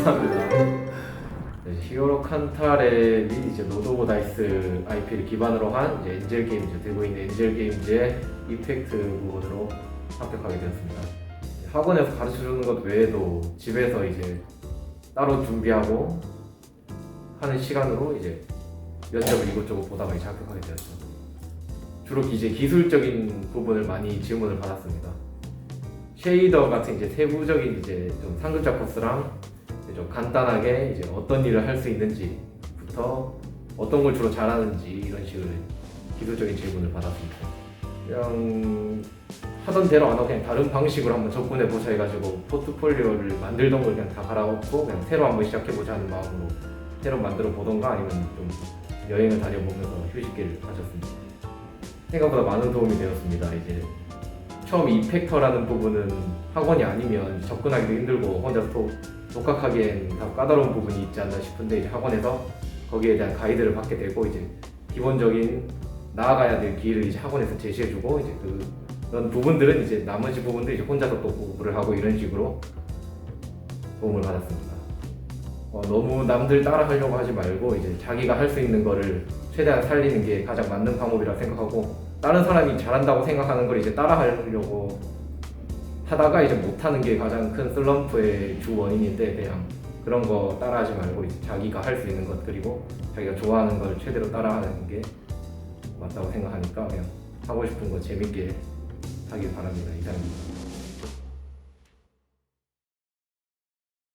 감사합니다. 네, 히어로 칸타렐이 이제 오브 다이스 IP를 기반으로 한 이제 엔젤 게임즈 되고 있는 엔젤 게임즈의 이펙트 부분으로 합격하게 되었습니다. 학원에서 가르쳐 주는 것 외에도 집에서 이제 따로 준비하고 하는 시간으로 이제 면접을 이것저것 보다가 이제 합격하게 되었죠. 주로 이제 기술적인 부분을 많이 질문을 받았습니다. 쉐이더 같은 이제 세부적인 이제 좀 상급자 코스랑 좀 간단하게 이제 어떤 일을 할 수 있는지부터 어떤 걸 주로 잘하는지 이런 식으로 기술적인 질문을 받았습니다. 그냥 하던 대로 안 하고 그냥 다른 방식으로 한번 접근해 보자 해가지고 포트폴리오를 만들던 걸 그냥 다 갈아엎고 그냥 새로 한번 시작해 보자 하는 마음으로 새로 만들어 보던가 아니면 좀 여행을 다녀보면서 휴식기를 가졌습니다. 생각보다 많은 도움이 되었습니다. 이제 처음 이펙터라는 부분은 학원이 아니면 접근하기도 힘들고 혼자서 또 독학하기엔 다 까다로운 부분이 있지 않나 싶은데 이제 학원에서 거기에 대한 가이드를 받게 되고 이제 기본적인 나아가야 될 길을 이제 학원에서 제시해주고 이제 그 그런 부분들은 이제 나머지 부분들 이제 혼자서 또 공부를 하고 이런 식으로 도움을 받았습니다. 어, 너무 남들 따라 하려고 하지 말고 이제 자기가 할 수 있는 거를 최대한 살리는 게 가장 맞는 방법이라 생각하고 다른 사람이 잘한다고 생각하는 걸 이제 따라 하려고 하다가 이제 못하는 게 가장 큰 슬럼프의 주 원인인데 그냥 그런 거 따라하지 말고 이제 자기가 할 수 있는 것 그리고 자기가 좋아하는 걸 최대로 따라하는 게 맞다고 생각하니까 그냥 하고 싶은 거 재밌게 하길 바랍니다. 이상입니다.